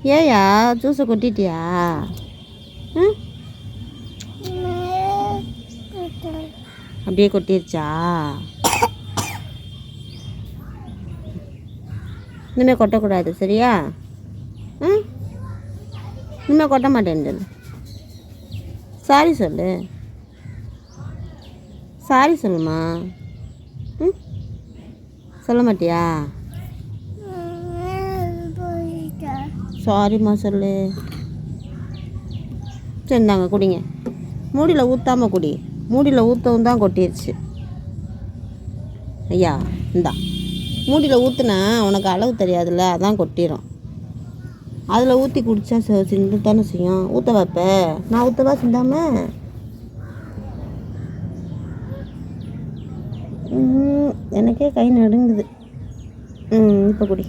ஏயா ஜூஸை கொட்டிட்டியா ம் அப்படியே கொட்டிருச்சா இனிமேல் கொட்டக்கூடாது சரியா ம் இனிமேல் கொட்ட மாட்டேன்னு சொல்லு சாரி சொல்லு சாரி சொல்லுமா ம் சொல்ல மாட்டியா சாரிம்மா சொல்லு. சரிந்தாங்க குடிங்க. மூடியில் ஊற்றாமல் குடி. மூடியில் ஊற்றவும் தான் கொட்டிருச்சு. ஐயா இந்தா. மூடியில் ஊற்றுனா உனக்கு அளவு தெரியாதுல்ல அதான் கொட்டிடும் அதில் ஊற்றி குடித்தா சிந்து தானே செய்யும். ஊற்ற வைப்ப. நான் ஊற்றவா சிந்தாம? எனக்கே கை நடுங்குது. ம் இப்போ குடி.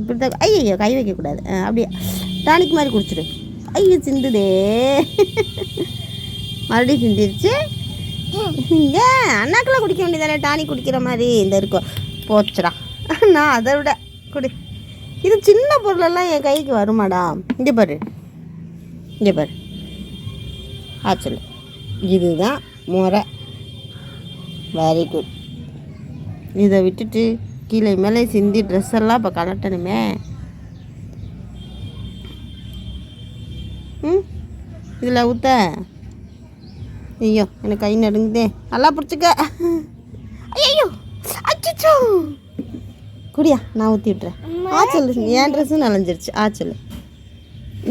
இப்படி தான் ஐயோ கை வைக்கக்கூடாது. அப்படியே டானிக் மாதிரி குடிச்சிடு. ஐயோ சிந்துதே. மறுபடியும் சிந்திருச்சு. ஏன் அண்ணாக்கெல்லாம் குடிக்க வேண்டியதானே? டானிக் குடிக்கிற மாதிரி இந்த இருக்கும் போச்சுடா. நான் அதை விட குடி. இது சின்ன பொருளெல்லாம் என் கைக்கு வருமாடா. இங்கே பாரு. இங்கே பாரு. ஆச்சல் இதுதான் முறை. வெரி குட் இதை விட்டுட்டு கீழே மேலே சிந்தி ட்ரெஸ் எல்லாம் இப்போ கலட்டணுமே ம்? இதில் ஊற்ற ஐயோ எனக்கு கை நடுங்குதே. நல்லா பிடிச்சிக்க. ஐயோ அச்சோ குடியா நான் ஊற்றி விட்டுறேன். ஆ சொல்லு என் ட்ரெஸ்ஸும் நனைஞ்சிருச்சு ஆ சொல்லு.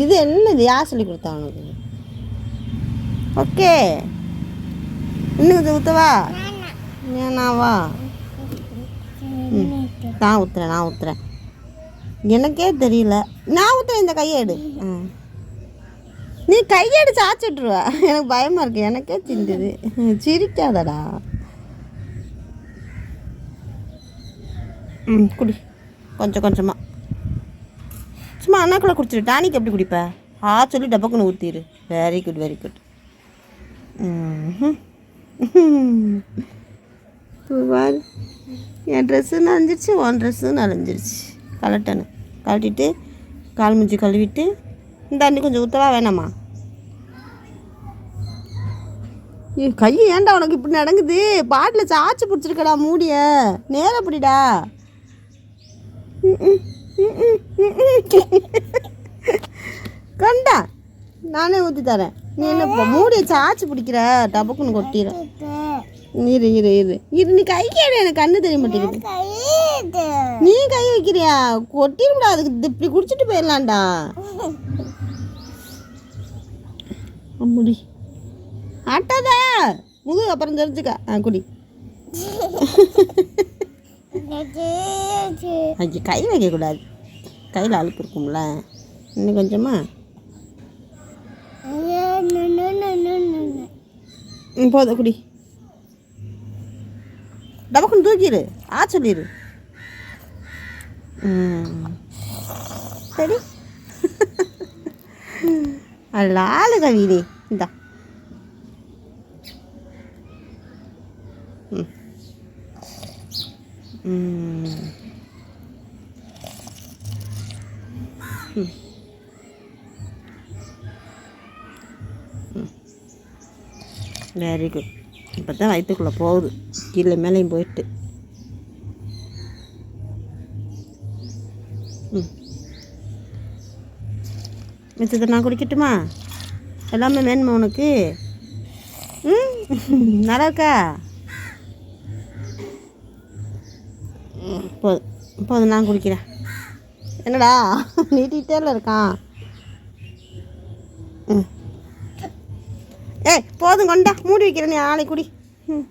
இது என்னது? யார் சொல்லி கொடுத்தா உனக்கு? ஓகே. இன்னும் இது ஊற்றவா ஏனாவா நான் ஊற்றுறேன் நான் ஊற்றுறேன் எனக்கே தெரியல. நான் ஊற்றுறேன் இந்த கையை எடு. ஆ. நீ கையெடு சாச்சிட்ருவ எனக்கு பயமாக இருக்கு. எனக்கே சிந்துது. சிரிக்காதடா. ம் குடி. கொஞ்சம் கொஞ்சமாக சும்மா அண்ணாக்குள்ளே குடிச்சிரு. டானிக் எப்படி குடிப்ப? ஆ சொல்லி டப்பக்குன்னு ஊற்றிடு வெரி குட் வெரி குட் பாரு என் ட்ரெஸ்ஸு நனைஞ்சிருச்சு உன் ட்ரெஸ்ஸும் நனைஞ்சிருச்சு. கலட்டணும் கலட்டிட்டு கால் மூஞ்சி கழுவிட்டு இந்த தண்ணி கொஞ்சம் ஊற்றவா வேணாமா? ஏய், கை ஏன்டா உனக்கு இப்படி நடங்குது பாட்டில் சாச்சு பிடிச்சிருக்கடா மூடிய. நேரம் அப்படிடா கண்டா? நானே ஊற்றி தரேன். நீ என்ன மூடியை மூடிய சாச்சு பிடிக்கிற? டபக்குன்னு கொட்டிடுறேன் இரு இரு இரு இரு. நீ கை கேடு எனக்கு கண்ணு தெரிய மாட்டேங்குது. நீ கை வைக்கிறியா? கொட்டிருடா அதுக்கு இப்படி குடிச்சிட்டு போயிடலாம்டா. அம்முடி ஆட்டாத. முதுகு அப்புறம் தெரிஞ்சுக்க. ஆ குடி. ஐயோ கை வைக்கக்கூடாது. கையில் அழுக்கு இருக்கும்ல. இன்னும் கொஞ்சமா? போதும் குடி. தூக்கிடு ஆ சொல்லிடு சரி. அல்லாளு கவிதே இந்தா. வெரி குட் இப்போ தான் வயிற்றுக்குள்ளே போகுது. கீழே மேலேயும் போயிட்டு. மிச்சத்தை நான் குடிக்கட்டுமா? எல்லாமே வேணுமா உனக்கு? ம் நல்லா இருக்கா ம், போதும் போதும் நான் குடிக்கிறேன். என்னடா நீட்டிகிட்டே இருக்கான். ம். ஏய் போதும் கொண்டா மூடி வைக்கிறேன் நீ ஆளை குடி. ம்.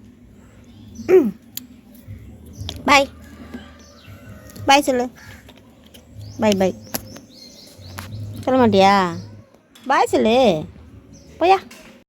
பாய் பாய் சொல்லு. பாய் பாய் சொல்ல மாட்டியா? பாய் சொல்லு. போயா